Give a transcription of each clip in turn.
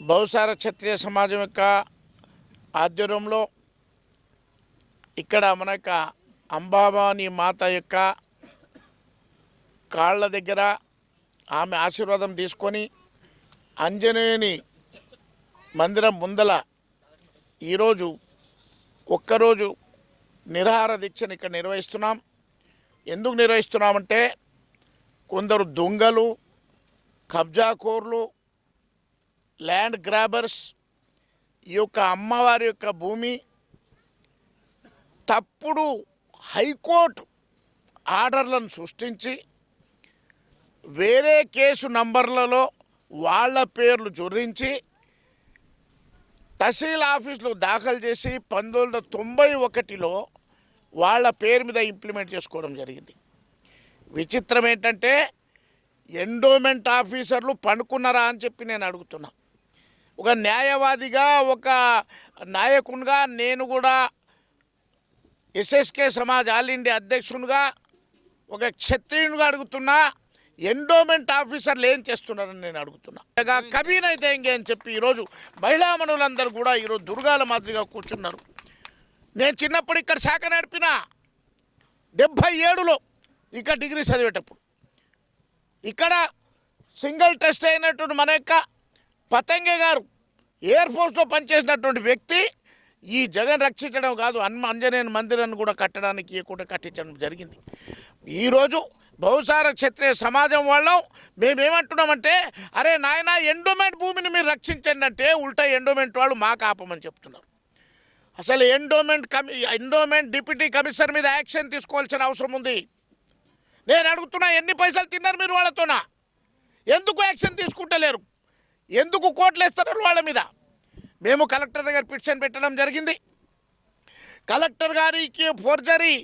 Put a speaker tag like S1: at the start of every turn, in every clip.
S1: బహుసార క్షత్రియ సమాజం యొక్క ఆధ్వర్యంలో ఇక్కడ మన యొక్క అంబాబాని మాత యొక్క కాళ్ళ దగ్గర ఆమె ఆశీర్వాదం తీసుకొని అంజనేయుని మందిరం ముందల ఈరోజు ఒక్కరోజు నిరాహార దీక్షను ఇక్కడ నిర్వహిస్తున్నాం. ఎందుకు నిర్వహిస్తున్నామంటే కొందరు దొంగలు కబ్జాకోర్లు ల్యాండ్ గ్రాబర్స్ ఈ యొక్క అమ్మవారి యొక్క భూమి తప్పుడు హైకోర్టు ఆర్డర్లను సృష్టించి వేరే కేసు నంబర్లలో వాళ్ళ పేర్లు జోడించి తహసీల్ ఆఫీసులో దాఖలు చేసి పంతొమ్మిది వందల తొంభై ఒకటిలో వాళ్ళ పేరు మీద ఇంప్లిమెంట్ చేసుకోవడం జరిగింది. విచిత్రం ఏంటంటే ఎండోమెంట్ ఆఫీసర్లు పనుకున్నారా అని చెప్పి నేను అడుగుతున్నా. ఒక న్యాయవాదిగా ఒక నాయకునిగా నేను కూడా ఎస్ఎస్కే సమాజ్ ఆల్ ఇండియా అధ్యక్షునిగా ఒక క్షత్రియునిగా అడుగుతున్నా ఎండోమెంట్ ఆఫీసర్లు ఏం చేస్తున్నారని నేను అడుగుతున్నా. కబీన్ అయితే ఇంకేం అని చెప్పి ఈరోజు మహిళా మనులందరూ కూడా ఈరోజు దుర్గాల మాదిరిగా కూర్చున్నారు. నేను చిన్నప్పుడు ఇక్కడ శాఖ నడిపిన డెబ్భై ఏడులో ఇక్కడ డిగ్రీ చదివేటప్పుడు. ఇక్కడ సింగిల్ టెస్ట్ అయినటువంటి మన యొక్క పతంగే గారు ఎయిర్ ఫోర్స్లో పనిచేసినటువంటి వ్యక్తి ఈ జగన్ రక్షించడం కాదు అన్మ అంజనేయుని మందిరాన్ని కూడా కట్టడానికి కూడా కట్టించడం జరిగింది. ఈరోజు బహుసార క్షత్రియ సమాజం వాళ్ళం మేమేమంటున్నామంటే అరే నాయన ఎండోమెంట్ భూమిని మీరు రక్షించండి అంటే ఉల్టా ఎండోమెంట్ వాళ్ళు మాకు ఆపమని చెప్తున్నారు. అసలు ఎండోమెంట్ కమి ఎండోమెంట్ డిప్యూటీ కమిషనర్ మీద యాక్షన్ తీసుకోవాల్సిన అవసరం ఉంది. నేను అడుగుతున్నా ఎన్ని పైసలు తిన్నారు మీరు వాళ్ళతోనా? ఎందుకు యాక్షన్ తీసుకుంటలేరు? ఎందుకు కోట్లు వేస్తున్నారు వాళ్ళ మీద. మేము కలెక్టర్ దగ్గర పిటిషన్ పెట్టడం జరిగింది. కలెక్టర్ గారికి forgery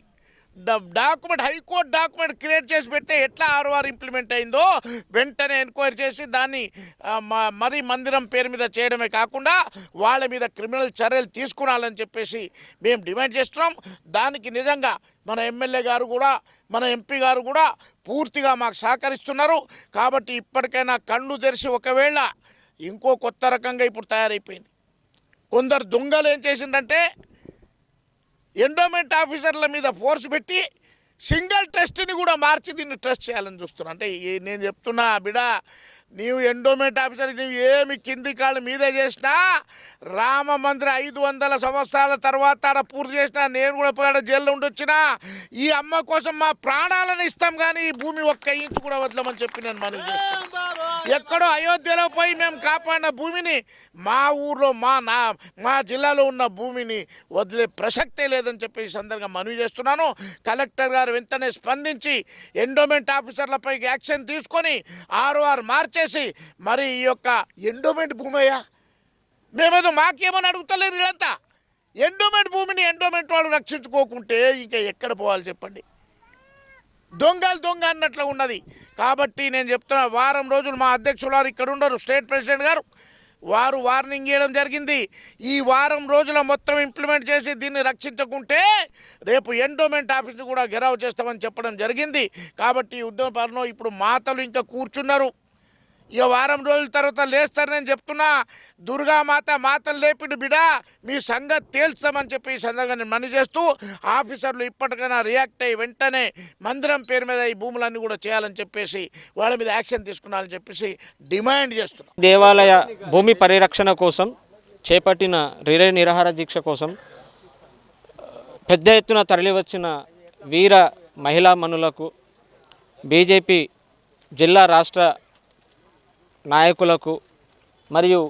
S1: document high court document create చేసి పెడితే ఎట్లా ఆర్ఓఆర్ ఇంప్లిమెంట్ అయిందో వెంటనే ఎంక్వైరీ చేసి దాన్ని మరి మందిరం పేరు మీద చేయడమే కాకుండా వాళ్ళ మీద క్రిమినల్ చర్యలు తీసుకురాలని చెప్పేసి మేము డిమాండ్ చేస్తున్నాం. దానికి నిజంగా మన ఎమ్మెల్యే గారు కూడా మన ఎంపీ గారు కూడా పూర్తిగా మాకు సహకరిస్తున్నారు. కాబట్టి ఇప్పటికైనా కళ్ళు తెరిచి ఒకవేళ ఇంకో కొత్త రకంగా ఇప్పుడు తయారైపోయింది. కొందరు దొంగలు ఏం చేసిందంటే ఎండోమెంట్ ఆఫీసర్ల మీద ఫోర్స్ పెట్టి సింగిల్ టెస్ట్ని కూడా మార్చి దీన్ని టెస్ట్ చేయాలని చూస్తున్నా అంటే నేను చెప్తున్నా బిడ నీవు ఎండోమెంట్ ఆఫీసర్ నీవు ఏమి కింది కాళ్ళు మీదే చేసినా రామ మందిర ఐదు వందల సంవత్సరాల తర్వాత ఆడ పూర్తి చేసినా నేను కూడా పోయాడ జైల్లో ఉండొచ్చినా ఈ అమ్మ కోసం మా ప్రాణాలను ఇస్తాం కానీ ఈ భూమి ఒక్క ఇంచు కూడా వదలమని చెప్పి నేను మనం చేస్తాను ఎక్కడో అయోధ్యలో పోయి మేము కాపాడిన భూమిని మా ఊర్లో మా నా మా జిల్లాలో ఉన్న భూమిని వదిలే ప్రసక్తే లేదని చెప్పి సందర్భంగా మనవి చేస్తున్నాను. కలెక్టర్ గారు వెంటనే స్పందించి ఎండోమెంట్ ఆఫీసర్లపై యాక్షన్ తీసుకొని ఆర్ఓఆర్ మార్చేసి మరి ఈ యొక్క ఎండోమెంట్ భూమయ్యా మేమేదో మాకేమని అడుగుతలేరు వీళ్ళంతా? ఎండోమెంట్ భూమిని ఎండోమెంట్ వాళ్ళు రక్షించుకోకుంటే ఇంకా ఎక్కడ పోవాలి చెప్పండి? దొంగలు దొంగ అన్నట్లు ఉన్నది. కాబట్టి నేను చెప్తున్నా వారం రోజులు మా అధ్యక్షులు వారు ఇక్కడ ఉండరు. స్టేట్ ప్రెసిడెంట్ గారు వారు వార్నింగ్ ఇవ్వడం జరిగింది. ఈ వారం రోజుల మొత్తం ఇంప్లిమెంట్ చేసి దీన్ని రక్షించకుంటే రేపు ఎండోమెంట్ ఆఫీస్ని కూడా గెరావ్ చేస్తామని చెప్పడం జరిగింది. కాబట్టి ఉద్యమ ఇప్పుడు మాతలు ఇంకా కూర్చున్నారు. ఇక వారం రోజుల తర్వాత లేస్తారని చెప్తున్నా. దుర్గామాత మాతలు లేపిడు బిడా. మీ సంగతి తేల్స్తామని చెప్పి ఈ సందర్భంగా నేను చేస్తూ ఆఫీసర్లు ఇప్పటికైనా రియాక్ట్ అయ్యి వెంటనే మందిరం పేరు మీద ఈ భూములన్నీ కూడా చేయాలని చెప్పేసి వాళ్ళ మీద యాక్షన్ తీసుకున్నారని చెప్పేసి డిమాండ్ చేస్తున్నాం.
S2: దేవాలయ భూమి పరిరక్షణ కోసం చేపట్టిన రిలే నిరాహార దీక్ష కోసం పెద్ద ఎత్తున తరలివచ్చిన వీర మహిళా మనులకు బీజేపీ జిల్లా రాష్ట్ర నాయకులకు మరియు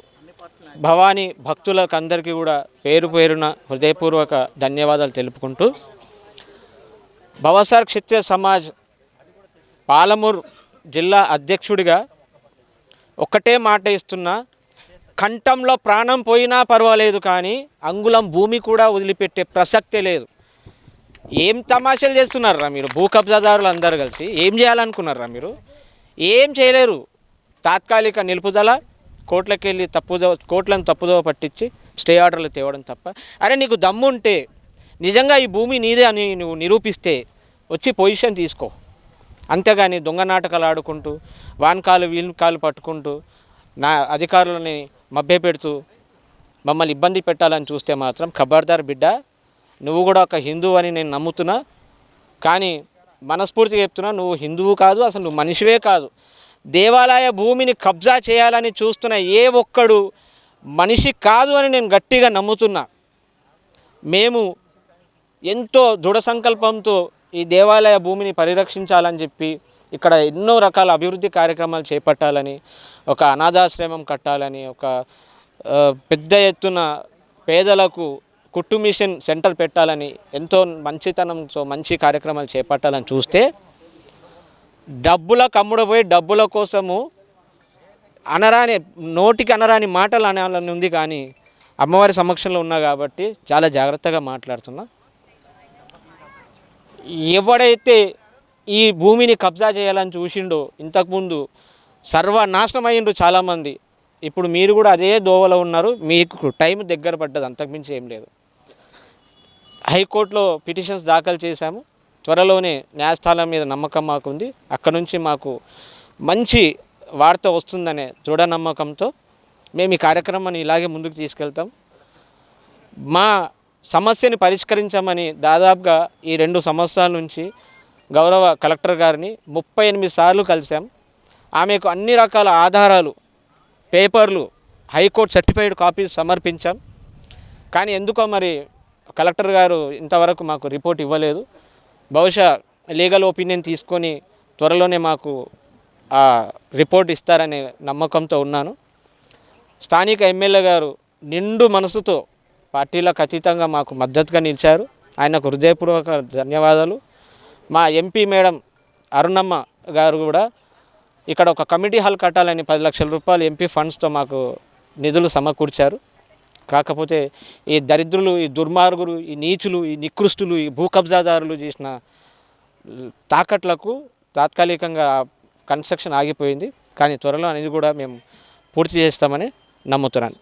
S2: భవానీ భక్తులకు అందరికీ కూడా పేరు పేరున హృదయపూర్వక ధన్యవాదాలు తెలుపుకుంటూ భవసార్ క్షత్రియ సమాజ్ పాలమూరు జిల్లా అధ్యక్షుడిగా ఒక్కటే మాట ఇస్తున్నా కంఠంలో ప్రాణం పోయినా పర్వాలేదు కానీ అంగుళం భూమి కూడా వదిలిపెట్టే ప్రసక్తే లేదు. ఏం తమాషాలు చేస్తున్నారా మీరు? భూ కబ్జాదారులు అందరు కలిసి ఏం చేయాలనుకున్నారా మీరు? ఏం చేయలేరు. తాత్కాలిక నిలుపుదల కోట్లకెళ్ళి తప్పుదో కోట్లను తప్పుదో పట్టించి స్టే ఆర్డర్లు తేవడం తప్ప. అరే నీకు దమ్ముంటే నిజంగా ఈ భూమి నీదే అని నువ్వు నిరూపిస్తే వచ్చి పొజిషన్ తీసుకో. అంతేగాని దొంగ నాటకాలు ఆడుకుంటూ వాన్ కాలు కాలు పట్టుకుంటూ నా అధికారులని మభ్య పెడుతూ మమ్మల్ని ఇబ్బంది పెట్టాలని చూస్తే మాత్రం ఖబర్దార్ బిడ్డ నువ్వు కూడా ఒక హిందువు అని నేను నమ్ముతున్నా. కానీ మనస్ఫూర్తిగా చెప్తున్నా నువ్వు హిందువు కాదు అసలు నువ్వు మనిషివే కాదు. దేవాలయ భూమిని కబ్జా చేయాలని చూస్తున్న ఏ ఒక్కడు మనిషి కాదు అని నేను గట్టిగా నమ్ముతున్నా. మేము ఎంతో దృఢ సంకల్పంతో ఈ దేవాలయ భూమిని పరిరక్షించాలని చెప్పి ఇక్కడ ఎన్నో రకాల అభివృద్ధి కార్యక్రమాలు చేపట్టాలని ఒక అనాథాశ్రమం కట్టాలని ఒక పెద్ద ఎత్తున పేదలకు కుట్టు మిషన్ సెంటర్ పెట్టాలని ఎంతో మంచితనంతో మంచి కార్యక్రమాలు చేపట్టాలని చూస్తే డబ్బుల కమ్ముడుపోయి డబ్బుల కోసము అనరాని నోటికి అనరాని మాటలు అనాలని ఉంది కానీ అమ్మవారి సమక్షంలో ఉన్నా కాబట్టి చాలా జాగ్రత్తగా మాట్లాడుతున్నా. ఎవడైతే ఈ భూమిని కబ్జా చేయాలని చూసిండో ఇంతకుముందు సర్వనాశనం అయ్యిండ్రు చాలామంది. ఇప్పుడు మీరు కూడా అదే దోవలో ఉన్నారు మీకు టైం దగ్గర పడ్డది అంతకుమించి ఏం లేదు. హైకోర్టులో పిటిషన్స్ దాఖలు చేశాము. త్వరలోనే న్యాయస్థానం మీద నమ్మకం మాకు ఉంది అక్కడ నుంచి మాకు మంచి వార్త వస్తుందనే దృఢ నమ్మకంతో మేము ఈ కార్యక్రమాన్ని ఇలాగే ముందుకు తీసుకెళ్తాం. మా సమస్యని పరిష్కరించమని దాదాపుగా ఈ రెండు సంవత్సరాల నుంచి గౌరవ కలెక్టర్ గారిని ముప్పై ఎనిమిది సార్లు కలిసాం ఆమెకు అన్ని రకాల ఆధారాలు పేపర్లు హైకోర్టు సర్టిఫైడ్ కాపీస్ సమర్పించాం. కానీ ఎందుకో మరి కలెక్టర్ గారు ఇంతవరకు మాకు రిపోర్ట్ ఇవ్వలేదు. బహుశా లీగల్ ఒపీనియన్ తీసుకొని త్వరలోనే మాకు ఆ రిపోర్ట్ ఇస్తారనే నమ్మకంతో ఉన్నాను. స్థానిక ఎమ్మెల్యే గారు నిండు మనసుతో పార్టీలకు అతీతంగా మాకు మద్దతుగా నిలిచారు. ఆయనకు హృదయపూర్వక ధన్యవాదాలు. మా ఎంపీ మేడం అరుణమ్మ గారు కూడా ఇక్కడ ఒక కమిటీ హాల్ కట్టాలని పది లక్షల రూపాయలు ఎంపీ ఫండ్స్తో మాకు నిధులు సమకూర్చారు. కాకపోతే ఈ దరిద్రులు ఈ దుర్మార్గులు ఈ నీచులు ఈ నికృష్టులు ఈ భూకబ్జాదారులు చేసిన తాకట్లకు తాత్కాలికంగా కన్స్ట్రక్షన్ ఆగిపోయింది. కానీ త్వరలో అనేది కూడా మేము పూర్తి చేస్తామని నమ్ముతున్నాను.